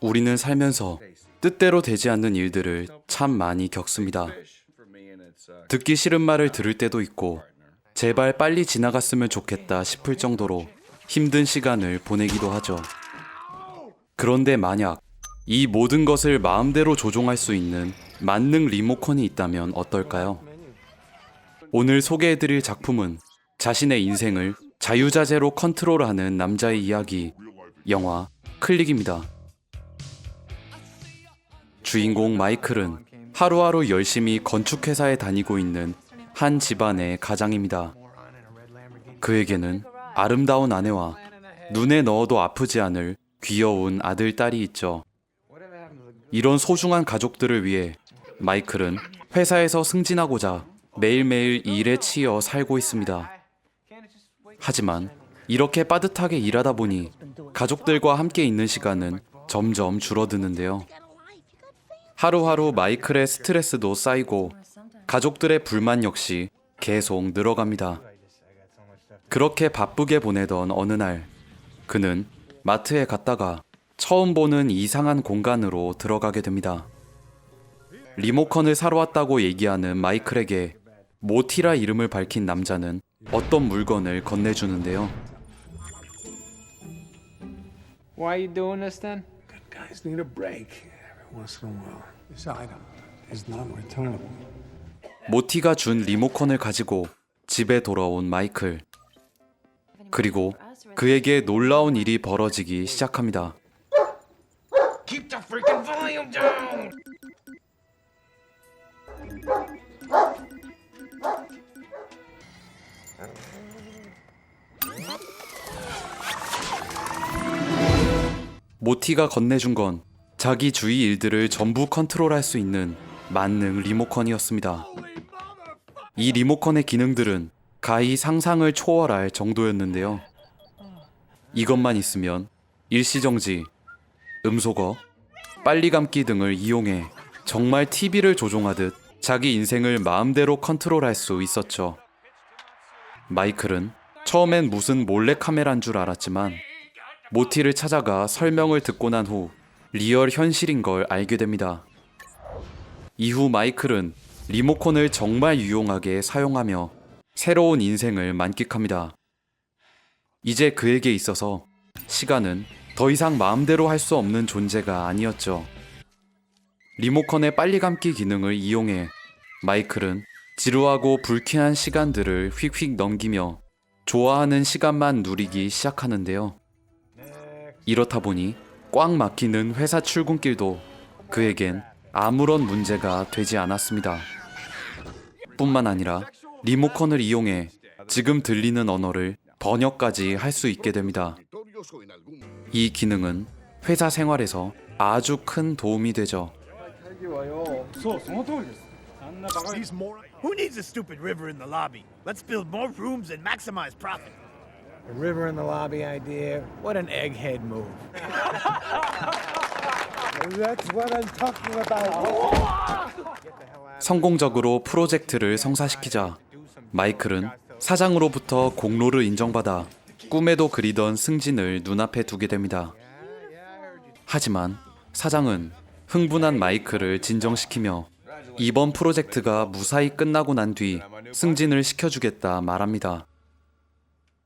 우리는 살면서 뜻대로 되지 않는 일들을 참 많이 겪습니다. 듣기 싫은 말을 들을 때도 있고, 제발 빨리 지나갔으면 좋겠다 싶을 정도로 힘든 시간을 보내기도 하죠. 그런데 만약 이 모든 것을 마음대로 조종할 수 있는 만능 리모컨이 있다면 어떨까요? 오늘 소개해드릴 작품은 자신의 인생을 자유자재로 컨트롤하는 남자의 이야기, 영화 클릭입니다. 주인공 마이클은 하루하루 열심히 건축회사에 다니고 있는 한 집안의 가장입니다. 그에게는 아름다운 아내와 눈에 넣어도 아프지 않을 귀여운 아들, 딸이 있죠. 이런 소중한 가족들을 위해 마이클은 회사에서 승진하고자 매일매일 일에 치여 살고 있습니다. 하지만 이렇게 빠듯하게 일하다 보니 가족들과 함께 있는 시간은 점점 줄어드는데요. 하루하루 마이클의 스트레스도 쌓이고 가족들의 불만 역시 계속 늘어갑니다. 그렇게 바쁘게 보내던 어느 날 그는 마트에 갔다가 처음 보는 이상한 공간으로 들어가게 됩니다. 리모컨을 사러 왔다고 얘기하는 마이클에게 모티라 이름을 밝힌 남자는 어떤 물건을 건네주는데요. Why are you doing this then? Good guys need a break every once in a while. This item is not returnable. 모티가 준 리모컨을 가지고 집에 돌아온 마이클. 그리고 그에게 놀라운 일이 벌어지기 시작합니다. Keep the freaking volume down! 모티가 건네준 건 자기 주위 일들을 전부 컨트롤할 수 있는 만능 리모컨이었습니다. 이 리모컨의 기능들은 가히 상상을 초월할 정도였는데요. 이것만 있으면 일시정지, 음소거, 빨리 감기 등을 이용해 정말 TV를 조종하듯 자기 인생을 마음대로 컨트롤할 수 있었죠. 마이클은 처음엔 무슨 몰래카메라인 줄 알았지만 모티를 찾아가 설명을 듣고 난 후 리얼 현실인 걸 알게 됩니다. 이후 마이클은 리모컨을 정말 유용하게 사용하며 새로운 인생을 만끽합니다. 이제 그에게 있어서 시간은 더 이상 마음대로 할 수 없는 존재가 아니었죠. 리모컨의 빨리 감기 기능을 이용해 마이클은 지루하고 불쾌한 시간들을 휙휙 넘기며 좋아하는 시간만 누리기 시작하는데요. 이렇다 보니 꽉 막히는 회사 출근길도 그에겐 아무런 문제가 되지 않았습니다. 뿐만 아니라 리모컨을 이용해 지금 들리는 언어를 번역까지 할 수 있게 됩니다. 이 기능은 회사 생활에서 아주 큰 도움이 되죠. The river in the lobby idea. What an egghead move. That's what I'm talking about. 성공적으로 프로젝트를 성사시키자 마이클은 사장으로부터 공로를 인정받아 꿈에도 그리던 승진을 눈앞에 두게 됩니다. 하지만 사장은 흥분한 마이클을 진정시키며 이번 프로젝트가 무사히 끝나고 난 뒤 승진을 시켜주겠다 말합니다.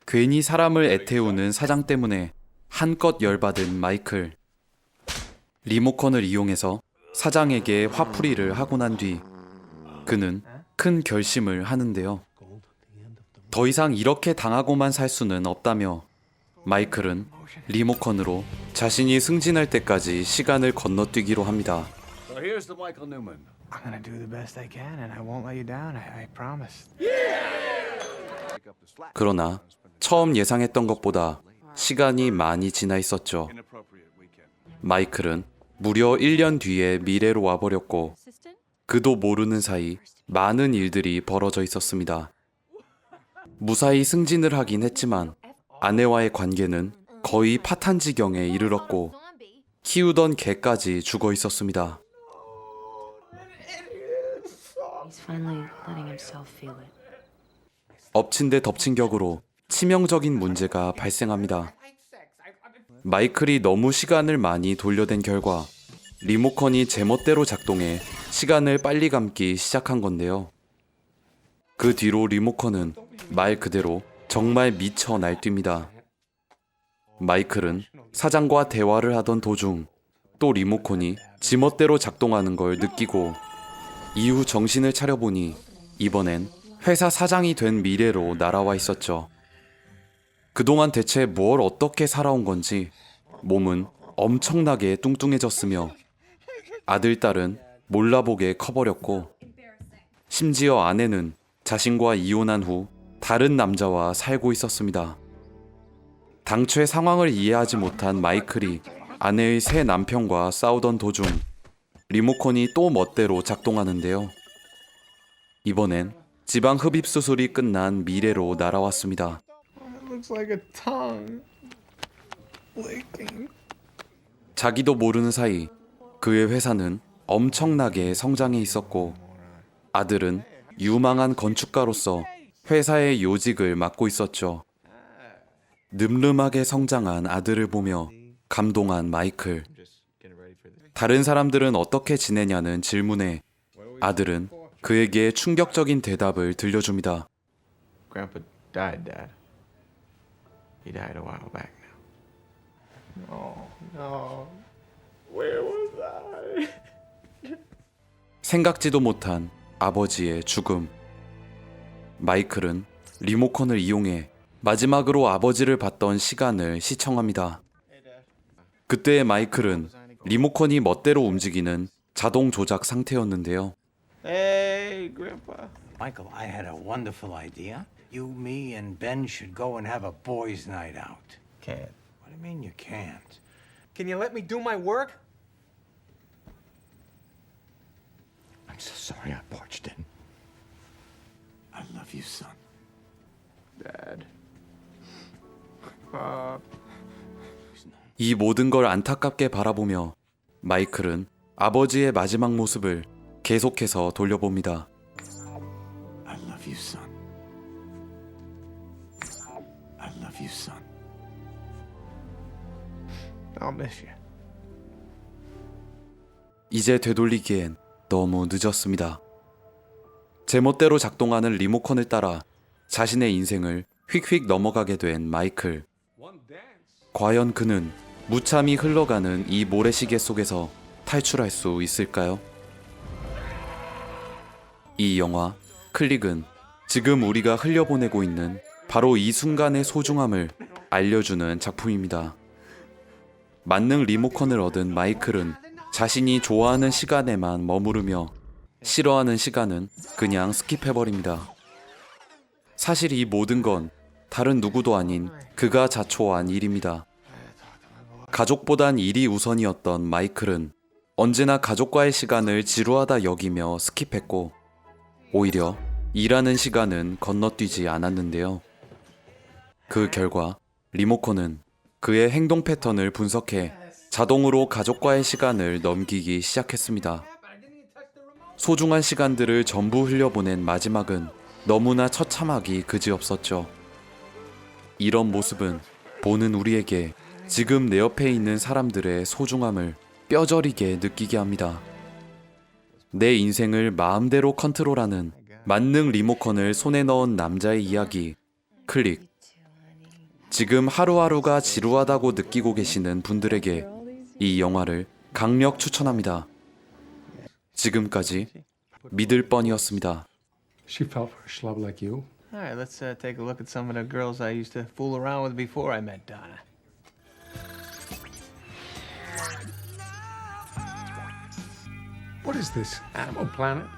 괜히 사람을 애태우는 사장 때문에 한껏 열받은 마이클. 리모컨을 이용해서 사장에게 화풀이를 하고 난 뒤 그는 큰 결심을 하는데요. 더 이상 이렇게 당하고만 살 수는 없다며 마이클은 리모컨으로 자신이 승진할 때까지 시간을 건너뛰기로 합니다. So here's the Michael Newman. I'm gonna do the best I can, and I won't let you down. I, I promise. 그러나 처음 예상했던 것보다 시간이 많이 지나 있었죠. 마이클은 무려 1년 뒤에 미래로 와버렸고 그도 모르는 사이 많은 일들이 벌어져 있었습니다. 무사히 승진을 하긴 했지만 아내와의 관계는 거의 파탄 지경에 이르렀고 키우던 개까지 죽어 있었습니다. 엎친 데 덮친 격으로 치명적인 문제가 발생합니다. 마이클이 너무 시간을 많이 돌려댄 결과 리모컨이 제멋대로 작동해 시간을 빨리 감기 시작한 건데요. 그 뒤로 리모컨은 말 그대로 정말 미쳐 날뜁니다. 마이클은 사장과 대화를 하던 도중 또 리모컨이 지멋대로 작동하는 걸 느끼고 이후 정신을 차려보니 이번엔 회사 사장이 된 미래로 날아와 있었죠. 그동안 대체 뭘 어떻게 살아온 건지 몸은 엄청나게 뚱뚱해졌으며 아들, 딸은 몰라보게 커버렸고 심지어 아내는 자신과 이혼한 후 다른 남자와 살고 있었습니다. 당최 상황을 이해하지 못한 마이클이 아내의 새 남편과 싸우던 도중 리모컨이 또 멋대로 작동하는데요. 이번엔 지방 흡입 수술이 끝난 미래로 날아왔습니다. Looks like a tongue. Licking. 자기도 모르는 사이 그의 회사는 엄청나게 성장해 있었고 아들은 유망한 건축가로서 회사의 요직을 맡고 있었죠. 늠름하게 성장한 아들을 보며 감동한 마이클. 다른 사람들은 어떻게 지내냐는 질문에 아들은 그에게 충격적인 대답을 들려줍니다. Grandpa died, Dad. He died a while back now. Oh, no. Where was I? 생각지도 못한 아버지의 죽음. 마이클은 리모컨을 이용해 마지막으로 아버지를 봤던 시간을 시청합니다. 그때의 마이클은 리모컨이 멋대로 움직이는 자동 조작 상태였는데요. Hey, Grandpa. Michael, I had a wonderful idea. You, me, and Ben should go and have a boys' night out. Can't. What do you mean you can't? Can you let me do my work? I'm so sorry I barged in. I love you, son. Dad. Uh, 이 모든 걸 안타깝게 바라보며 마이클은 아버지의 마지막 모습을 계속해서 돌려봅니다. I'll miss you. 이제 되돌리기엔 너무 늦었습니다. 제멋대로 작동하는 리모컨을 따라 자신의 인생을 휙휙 넘어가게 된 마이클. 과연 그는 무참히 흘러가는 이 모래시계 속에서 탈출할 수 있을까요? 이 영화 클릭은 지금 우리가 흘려보내고 있는 바로 이 순간의 소중함을 알려주는 작품입니다. 만능 리모컨을 얻은 마이클은 자신이 좋아하는 시간에만 머무르며 싫어하는 시간은 그냥 스킵해버립니다. 사실 이 모든 건 다른 누구도 아닌 그가 자초한 일입니다. 가족보단 일이 우선이었던 마이클은 언제나 가족과의 시간을 지루하다 여기며 스킵했고 오히려 일하는 시간은 건너뛰지 않았는데요. 그 결과 리모컨은 그의 행동 패턴을 분석해 자동으로 가족과의 시간을 넘기기 시작했습니다. 소중한 시간들을 전부 흘려보낸 마지막은 너무나 처참하기 그지없었죠. 이런 모습은 보는 우리에게 지금 내 옆에 있는 사람들의 소중함을 뼈저리게 느끼게 합니다. 내 인생을 마음대로 컨트롤하는 만능 리모컨을 손에 넣은 남자의 이야기 클릭 지금 하루하루가 지루하다고 느끼고 계시는 분들에게 이 영화를 강력 추천합니다. 지금까지 믿을 뻔이었습니다. She fell for a schlub like you. All right, let's uh, take a look at some of the girls I used to fool around with before I met Donna. What is this? Animal Planet?